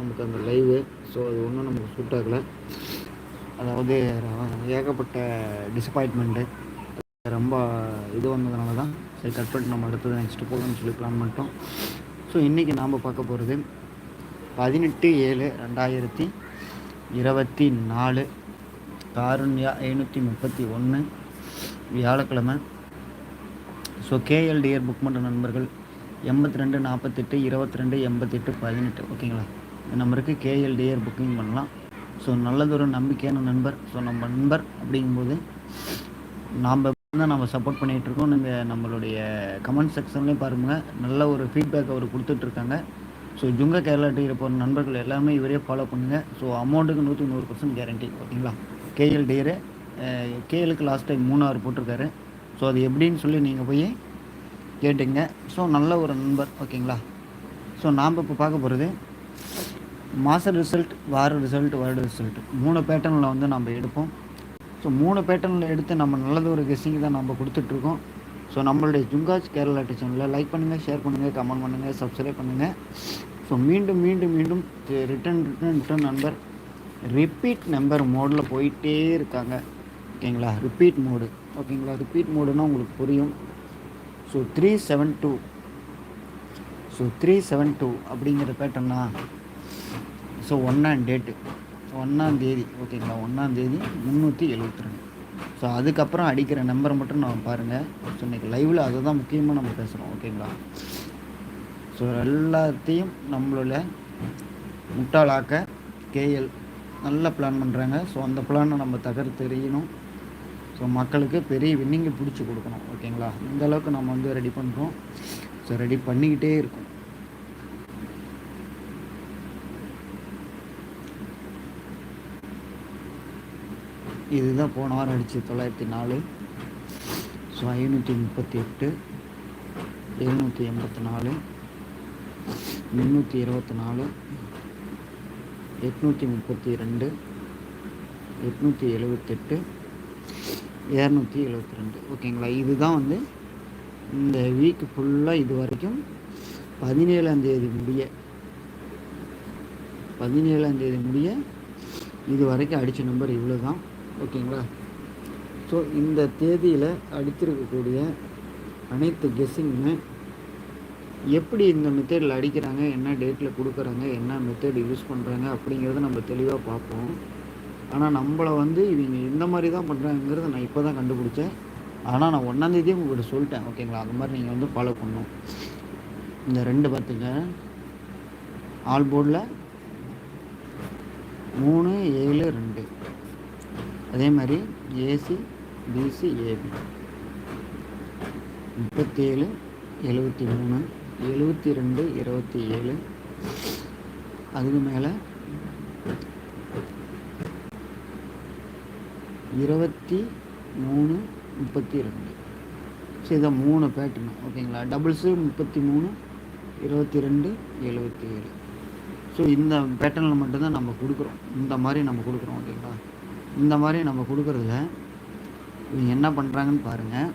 நமக்கு அந்த live so அது ஒன்றும் நமக்கு சூட் ஆகலை. அதாவது ஏகப்பட்ட டிசப்பாயின்மெண்ட்டு ரொம்ப இது வந்ததுனால தான் சரி கட் பண்ணிட்டு நம்ம அடுத்தது நெக்ஸ்ட்டு போகணும்னு சொல்லி பிளான் பண்ணிட்டோம். ஸோ இன்றைக்கி நாம் பார்க்க போகிறது பதினெட்டு ஏழு ரெண்டாயிரத்தி இருபத்தி நாலு காருண்யா ஐநூற்றி முப்பத்தி ஒன்று வியாழக்கிழமை. ஸோ கேஎல்டிஆர் புக் பண்ணுற நண்பர்கள் எண்பத்தி ரெண்டு நாற்பத்தெட்டு இருபத்தி ரெண்டு எண்பத்தெட்டு பதினெட்டு ஓகேங்களா நம்பருக்கு கேஎல்டிஆர் புக்கிங் பண்ணலாம். ஸோ நல்லதொரு நம்பிக்கையான நண்பர். ஸோ நம்ம நண்பர் அப்படிங்கும்போது நாம் தான் நம்ம சப்போர்ட் பண்ணிகிட்ருக்கோம் நீங்கள் நம்மளுடைய கமெண்ட் செக்ஷன்லேயும் பாருங்கள் நல்ல ஒரு ஃபீட்பேக் அவர் கொடுத்துட்ருக்காங்க ஸோ ஜுங்க கேரளா டீயில் போகிற நண்பர்கள் எல்லாமே இவரே ஃபாலோ பண்ணுங்கள் ஸோ அமௌண்ட்டுக்கு நூற்றி நூறு பர்சன்ட் கேரண்டி ஓகேங்களா? கேஎல் டீரு கேஎலுக்கு லாஸ்ட் டைம் மூணாறு போட்டிருக்காரு. ஸோ அது எப்படின்னு சொல்லி நீங்கள் போய் கேட்டுங்க. ஸோ நல்ல ஒரு நண்பர். ஓகேங்களா? ஸோ நாம் இப்போ பார்க்க போகிறது மாத ரிசல்ட் வார ரிசல்ட் வருட ரிசல்ட் மூணு பேட்டர்னில் வந்து நம்ம எடுப்போம். ஸோ மூணு பேட்டர்னில் எடுத்து நம்ம நல்லது ஒரு கெஸ்ஸிங் தான் நம்ம கொடுத்துட்ருக்கோம். ஸோ நம்மளுடைய ஜுங்காஜ் கேரளா சேனலில் லைக் பண்ணுங்கள் ஷேர் பண்ணுங்கள் கமெண்ட் பண்ணுங்கள் சப்ஸ்கிரைப் பண்ணுங்கள் ஸோ மீண்டும் மீண்டும் மீண்டும் return return return number repeat number மோடில் போயிட்டே இருக்காங்க. ஓகேங்களா? ரிப்பீட் மோடு ஓகேங்களா? ரிப்பீட் மோடுன்னா உங்களுக்கு புரியும். So three seven two so three seven two அப்படிங்கிற பேட்டர்னா ஸோ ஒன்றாம் டேட்டு ஒன்றாந்தேதி ஓகேங்களா ஒன்றாந்தேதி முந்நூற்றி எழுபத்தி ரெண்டு. ஸோ அதுக்கப்புறம் அடிக்கிற நம்பரை மட்டும் நான் பாருங்கள் ஸோ இன்றைக்கி லைவில் அதை தான் முக்கியமாக நம்ம பேசுகிறோம் ஓகேங்களா ஸோ எல்லாத்தையும் நம்மளோட முட்டாளாக்க கேஎல் நல்ல பிளான் பண்ணுறாங்க ஸோ அந்த பிளானை நம்ம தகர்த்து தெரியணும் ஸோ மக்களுக்கு பெரிய வின்னிங்கை பிடிச்சி கொடுக்கணும். ஓகேங்களா இந்த அளவுக்கு நம்ம வந்து ரெடி பண்ணுறோம் ஸோ ரெடி பண்ணிக்கிட்டே இருக்கோம். இதுதான் போன வாரம் அடிச்சு தொள்ளாயிரத்தி நாலு. ஸோ ஐநூற்றி முப்பத்தி எட்டு எழுநூற்றி எண்பத்தி நாலு முந்நூற்றி இருபத்தி நாலு எட்நூற்றி முப்பத்தி ரெண்டு எட்நூற்றி எழுபத்தெட்டு இரநூத்தி எழுபத்தி ரெண்டு ஓகேங்களா? இதுதான் வந்து இந்த வீக் ஃபுல்லாக இது வரைக்கும் பதினேழாந்தேதி முடிய பதினேழாந்தேதி முடிய இது வரைக்கும் அடித்த நம்பர் இவ்வளோ தான் ஓகேங்களா? ஸோ இந்த தேதியில் அடித்திருக்கக்கூடிய அனைத்து கெஸ்ஸிங்குமே எப்படி இந்த மெத்தேடில் அடிக்கிறாங்க என்ன டேட்டில் கொடுக்குறாங்க என்ன மெத்தேட் யூஸ் பண்ணுறாங்க அப்படிங்கிறத நம்ம தெளிவாக பார்ப்போம். ஆனால் நம்மளை வந்து இவங்க இந்த மாதிரி தான் பண்ணுறாங்கிறத நான் இப்போ தான் கண்டுபிடிச்சேன். ஆனால் நான் ஒன்றாந்தேதியே உங்கள்கிட்ட சொல்லிட்டேன். ஓகேங்களா? அது மாதிரி நீங்கள் வந்து ஃபாலோ பண்ணணும். இந்த ரெண்டு பார்த்துங்க. ஆல் போர்டில் மூணு ஏழு ரெண்டு. அதே மாதிரி ஏசி பிசி ஏபி முப்பத்தேழு எழுபத்தி மூணு எழுபத்தி ரெண்டு இருபத்தி ஏழு. அதுக்கு மேலே இருபத்தி மூணு முப்பத்தி ரெண்டு. சரி இதை மூணு பேட்டர்னு ஓகேங்களா? டபுள்ஸு முப்பத்தி மூணு இருபத்தி ரெண்டு எழுபத்தி ஏழு. ஸோ இந்த பேட்டர்னில் மட்டும்தான் நம்ம கொடுக்குறோம். இந்த மாதிரி நம்ம கொடுக்குறோம் ஓகேங்களா? இந்த மாதிரி நம்ம கொடுக்குறதுல இவங்க என்ன பண்ணுறாங்கன்னு பாருங்கள்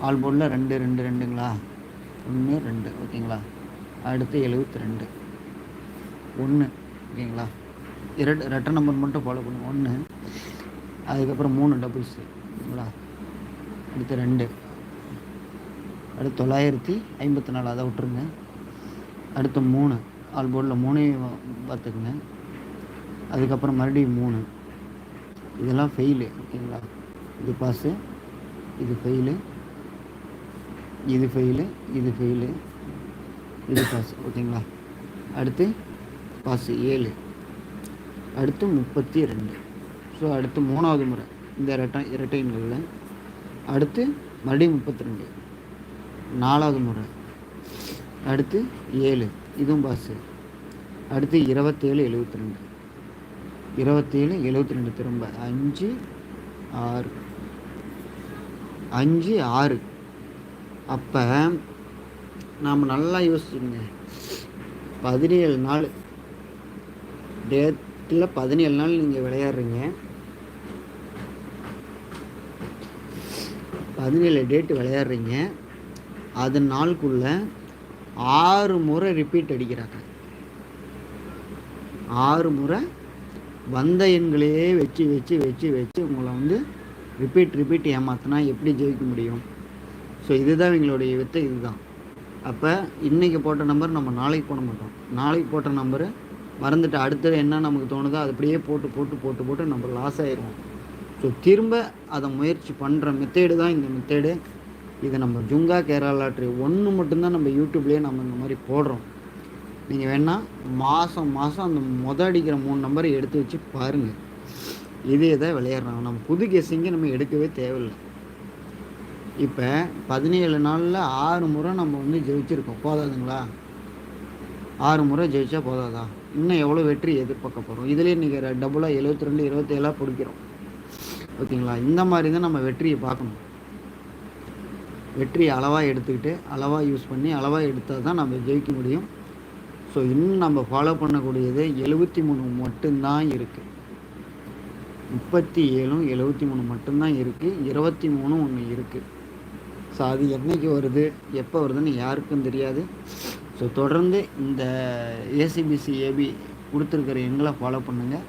ஆல் போர்டில் ரெண்டு ரெண்டு ரெண்டுங்களா? ஒன்று ரெண்டு ஓகேங்களா? அடுத்து எழுபத்தி ரெண்டு ஒன்று ஓகேங்களா? இரண்டு ரெட்டை நம்பர் மட்டும் ஃபாலோ பண்ணுங்க. ஒன்று அதுக்கப்புறம் மூணு டபுள்ஸு ஓகேங்களா? அடுத்து ரெண்டு. அடுத்து தொள்ளாயிரத்தி ஐம்பத்தி நாலு அதை விட்டுருங்க. அடுத்து மூணு. ஆல் போர்டில் மூணையும் பார்த்துக்குங்க. அதுக்கப்புறம் மறுபடியும் மூணு. இதெல்லாம் ஃபெயிலு ஓகேங்களா? இது பாஸு இது ஃபெயிலு இது ஃபெயிலு இது ஃபெயிலு இது பாஸ் ஓகேங்களா? அடுத்து பாஸு ஏழு. அடுத்து முப்பத்தி ரெண்டு. ஸோ அடுத்து மூணாவது முறை. இந்த இரட்டை இரட்டைன்களில் அடுத்து மறுபடியும் முப்பத்தி ரெண்டு. நாலாவது முறை. அடுத்து ஏழு. இதுவும் பாஸு அடுத்து இருபத்தேழு எழுபத்தி ரெண்டு. இருபத்தேழு எழுபத்தி ரெண்டு திரும்ப. அஞ்சு ஆறு. அஞ்சு ஆறு. அப்போ நாம் நல்லா யோசிச்சுங்க பதினேழு நாள். டேட்டில் பதினேழு நாள் நீங்கள் விளையாடுறீங்க. பதினேழு டேட்டு விளையாடுறீங்க. அது நாளுக்குள்ள ஆறு முறை ரிப்பீட் அடிக்கிறாங்க. ஆறு முறை வந்த எண்களையே வச்சு வச்சு வச்சு வச்சு உங்களை வந்து ரிப்பீட் ரிப்பீட் ஏமாத்தினா எப்படி ஜெயிக்க முடியும்? ஸோ இதுதான் எங்களுடைய வித்தை இதுதான். அப்போ இன்றைக்கி போட்ட நம்பர் நம்ம நாளைக்கு போட மாட்டோம். நாளைக்கு போட்ட நம்பரு மறந்துட்டு அடுத்தது என்ன நமக்கு தோணுதோ அது அப்படியே போட்டு போட்டு போட்டு போட்டு நம்ம லாஸ் ஆயிடுவோம். ஸோ திரும்ப அதை முயற்சி பண்ணுற மெத்தேடு தான் இந்த மெத்தேடு இது நம்ம ஜுங்கா கேரளா ட்ரி ஒன்று மட்டும்தான் நம்ம யூடியூப்லேயே நம்ம இந்த மாதிரி போடுறோம். நீங்கள் வேணால் மாதம் மாதம் அந்த மொதல் அடிக்கிற மூணு நம்பரை எடுத்து வச்சு பாருங்கள் இதே தான் விளையாடுறாங்க. நம்ம புது கெஸ்ஸிங்க நம்ம எடுக்கவே தேவையில்லை. இப்போ பதினேழு நாளில் ஆறு முறை நம்ம வந்து ஜெயிச்சிருக்கோம். போதாதுங்களா? ஆறு முறை ஜெயிச்சா போதாதா? இன்னும் எவ்வளோ வெற்றி எதிர்பார்க்க போகிறோம் இதுலேயே நீங்கள் டபுளாக எழுபத்தி ரெண்டு இருபத்தேழாக பிடிக்கிறோம். ஓகேங்களா? இந்த மாதிரி தான் நம்ம வெற்றியை பார்க்கணும். வெற்றி அளவாக எடுத்துக்கிட்டு அளவாக யூஸ் பண்ணி அளவாக எடுத்தால் தான் நம்ம ஜெயிக்க முடியும். ஸோ இன்னும் நம்ம ஃபாலோ பண்ணக்கூடியது எழுபத்தி மூணு மட்டும்தான் இருக்குது முப்பத்தி ஏழும் எழுபத்தி மூணு மட்டும்தான் இருக்குது இருபத்தி மூணும் ஒன்று இருக்குது ஸோ அது என்றைக்கு வருது? எப்போ வருதுன்னு யாருக்கும் தெரியாது. ஸோ தொடர்ந்து இந்த ஏசிபிசி ஏபி கொடுத்துருக்கிற எண்களை ஃபாலோ பண்ணுங்கள்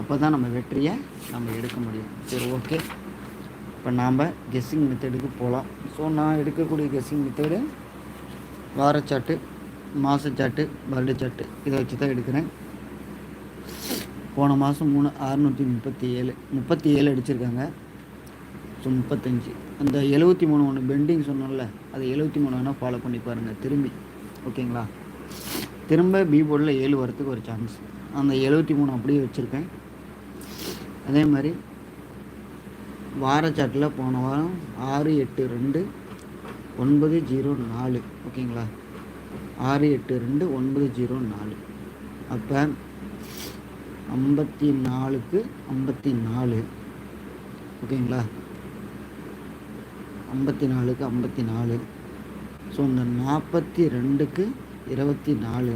அப்போ தான் நம்ம வெற்றியை நம்ம எடுக்க முடியும். சரி ஓகே இப்போ நாம் கெஸ்ஸிங் மெத்தடுக்கு போகலாம். ஸோ நான் எடுக்கக்கூடிய கெஸ்ஸிங் மெத்தடு வாரச்சாட்டு மாதச்சாட்டு பர்த்டே சாட்டு. இதை வச்சு தான் எடுக்கிறேன். போன மாதம் மூணு அறுநூற்றி முப்பத்தி ஏழு முப்பத்தி ஏழு அடிச்சிருக்காங்க. ஸோ முப்பத்தஞ்சு. அந்த எழுபத்தி மூணு ஒன்று பெண்டிங் சொன்னோம்ல அதை எழுபத்தி மூணு வேணால் ஃபாலோ பண்ணி பாருங்கள் திரும்பி. ஓகேங்களா? திரும்ப பி போர்டில் ஏழு வரத்துக்கு ஒரு சான்ஸ் அந்த எழுபத்தி மூணு அப்படியே வச்சுருக்கேன். அதே மாதிரி வாரச்சாட்டில் போன வாரம் ஆறு எட்டு ரெண்டு ஒன்பது ஜீரோ நாலு. ஓகேங்களா? ஆறு எட்டு ரெண்டு ஒன்பது ஜீரோ நாலு. அப்போ ஐம்பத்தி நாலுக்கு ஐம்பத்தி நாலு. ஓகேங்களா? ஐம்பத்தி நாலுக்கு ஐம்பத்தி நாலு. ஸோ இந்த நாற்பத்தி ரெண்டுக்கு இருபத்தி நாலு.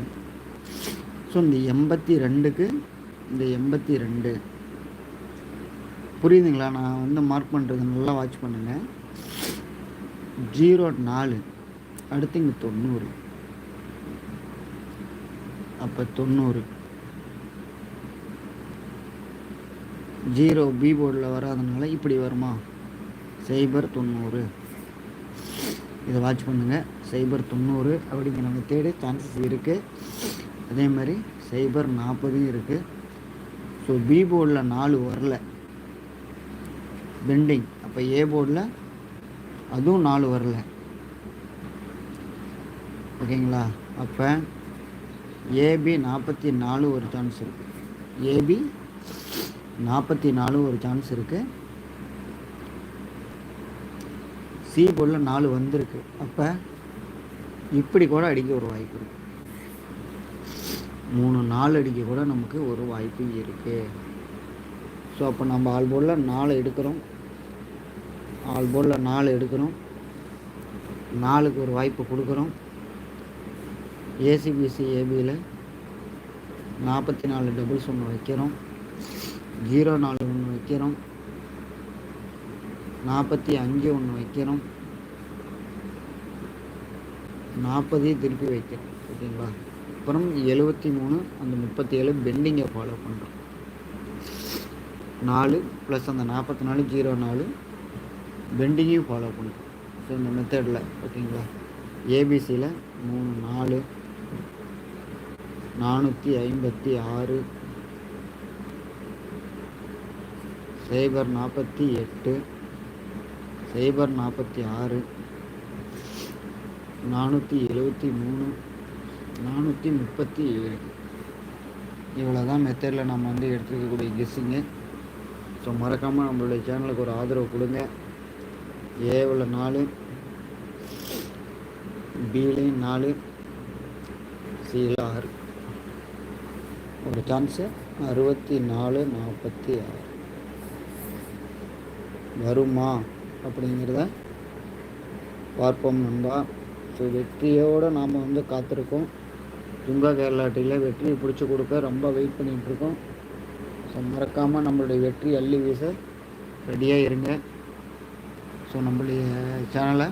ஸோ இந்த எண்பத்தி ரெண்டுக்கு இந்த எண்பத்தி ரெண்டு. புரியுதுங்களா? நான் வந்து மார்க் பண்ணுறது நல்லா வாட்ச் பண்ணுங்கள் ஜீரோ நாலு. அடுத்து இங்கே தொண்ணூறு. அப்போ தொண்ணூறு. ஜீரோ பி போர்டில் வராதனால இப்படி வருமா? சைபர் தொண்ணூறு. இதை வாட்ச் பண்ணுங்கள் சைபர் தொண்ணூறு அப்படிங்கிற நம்ம தேடி சான்சஸ் இருக்குது அதே மாதிரி சைபர் நாற்பதும் இருக்குது ஸோ பி போர்டில் நாலு வரல. பெண்டிங் அப்போ ஏ போர்டில் அதுவும் நாலு வரல. ஓகேங்களா அப்போ ஏபி நாற்பத்தி நாலு ஒரு சான்ஸ் இருக்குது ஏபி நாற்பத்தி நாலு ஒரு சான்ஸ் இருக்குது சி போர்டில் நாலு வந்திருக்கு. அப்போ இப்படி கூட அடிக்க ஒரு வாய்ப்பு இருக்குது மூணு நாலு அடிக்க கூட நமக்கு ஒரு வாய்ப்பு இருக்குது ஸோ அப்போ நம்ம ஆல் போர்டில் நாலு எடுக்கிறோம். ஆல் போர்டில் நாலு எடுக்கிறோம். நாலுக்கு ஒரு வாய்ப்பு கொடுக்குறோம். ஏசிபிசி ஏபியில் நாற்பத்தி நாலு டபுள்ஸ் ஒன்று வைக்கிறோம். ஜீரோ நாலு ஒன்று வைக்கிறோம். நாற்பத்தி அஞ்சு ஒன்று வைக்கிறோம். நாற்பது திருப்பி வைக்கிறோம் ஓகேங்களா அப்புறம் எழுபத்தி மூணு அந்த முப்பத்தி ஏழு பெண்டிங்கை ஃபாலோ பண்ணுறோம் நாலு ப்ளஸ் அந்த நாற்பத்தி நாலு ஜீரோ நாலு பெண்டிங்கையும் ஃபாலோ பண்ணுறோம் ஸோ இந்த மெத்தடில் ஓகேங்களா? ஏபிசியில் மூணு நாலு நானூற்றி ஐம்பத்தி ஆறு. சைபர் நாற்பத்தி எட்டு. சைபர் நாற்பத்தி ஆறு. நானூற்றி எழுபத்தி மூணு. நானூற்றி முப்பத்தி ஏழு. இவ்வளோ தான் மெத்தடில் நம்ம வந்து எடுத்துருக்கக்கூடிய கெஸ்ஸிங்கு ஸோ மறக்காமல் நம்மளுடைய சேனலுக்கு ஒரு ஆதரவு கொடுங்க. ஏவில் நாலு பிலையும் நாலு சீலாக ஆறு. ஒரு சான்ஸு அறுபத்தி நாலு நாற்பத்தி ஆறு. வருமா அப்படிங்கிறத பார்ப்போம் நண்பா. ஸோ வெற்றியோடு நாம் வந்து காத்திருக்கோம். துங்கா கேரளாட்டியில் வெற்றியை பிடிச்சி கொடுக்க ரொம்ப வெயிட் பண்ணிகிட்ருக்கோம் ஸோ மறக்காமல் நம்மளுடைய வெற்றி அள்ளி வீச ரெடியாக இருங்க. ஸோ நம்மளுடைய சேனலை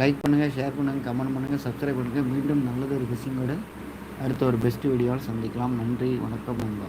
லைக் பண்ணுங்கள் ஷேர் பண்ணுங்கள் கமெண்ட் பண்ணுங்கள் சப்ஸ்கிரைப் பண்ணுங்கள் மீண்டும் நல்லது ஒரு விஷயங்களோட அடுத்த ஒரு பெஸ்ட் வீடியோவில் சந்திக்கலாம். நன்றி வணக்கம் நண்பா